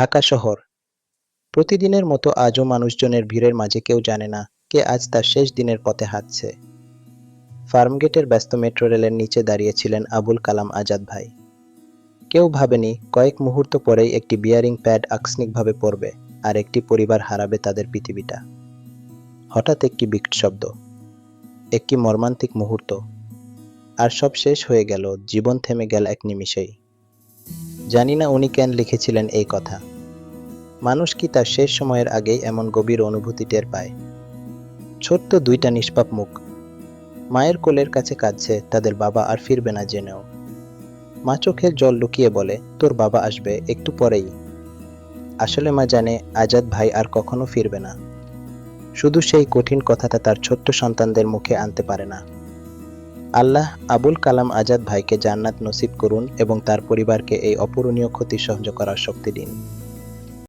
ঢাকা শহর। প্রতিদিনের মতো আজও মানুষজনের ভিড়ের মাঝে কেউ জানে না কে আজ তার শেষ দিনের পথে হাঁটছে। ফার্মগেটের ব্যস্ত মেট্রো রেলের নিচে দাঁড়িয়েছিলেন আবুল কালাম আজাদ ভাই। কেউ ভাবেনি কয়েক মুহূর্ত পরেই একটি বিয়ারিং প্যাড আকস্মিকভাবে পড়বে আর একটি পরিবার হারাবে তাদের পৃথিবীটা। হঠাৎ একটি বিকট শব্দ, একটি মর্মান্তিক মুহূর্ত, আর সব শেষ হয়ে গেল, জীবন থেমে গেল এক নিমিষেই। জানি না উনি কেন লিখেছিলেন এই কথা। মানুষ কি তার শেষ সময়ের আগেই এমন গভীর অনুভূতি টের পায়? ছোট্ট দুইটা নিষ্পাপ মুখ। মায়ের কোলের কাছে কাঁদছে, তাদের বাবা আর ফিরবে না জেনেও। মা চোখের জল লুকিয়ে বলে, তোর বাবা আসবে একটু পরেই। আসলে মা জানে, আজাদ ভাই আর কখনো ফিরবে না। শুধু সেই কঠিন কথাটা তার ছোট্ট সন্তানদের মুখে আনতে পারে না। আল্লাহ আবুল কালাম আজাদ ভাইকে জান্নাত নসিব করুন এবং তার পরিবারকে এই অপূরণীয় ক্ষতি সহ্য করার শক্তি দিন।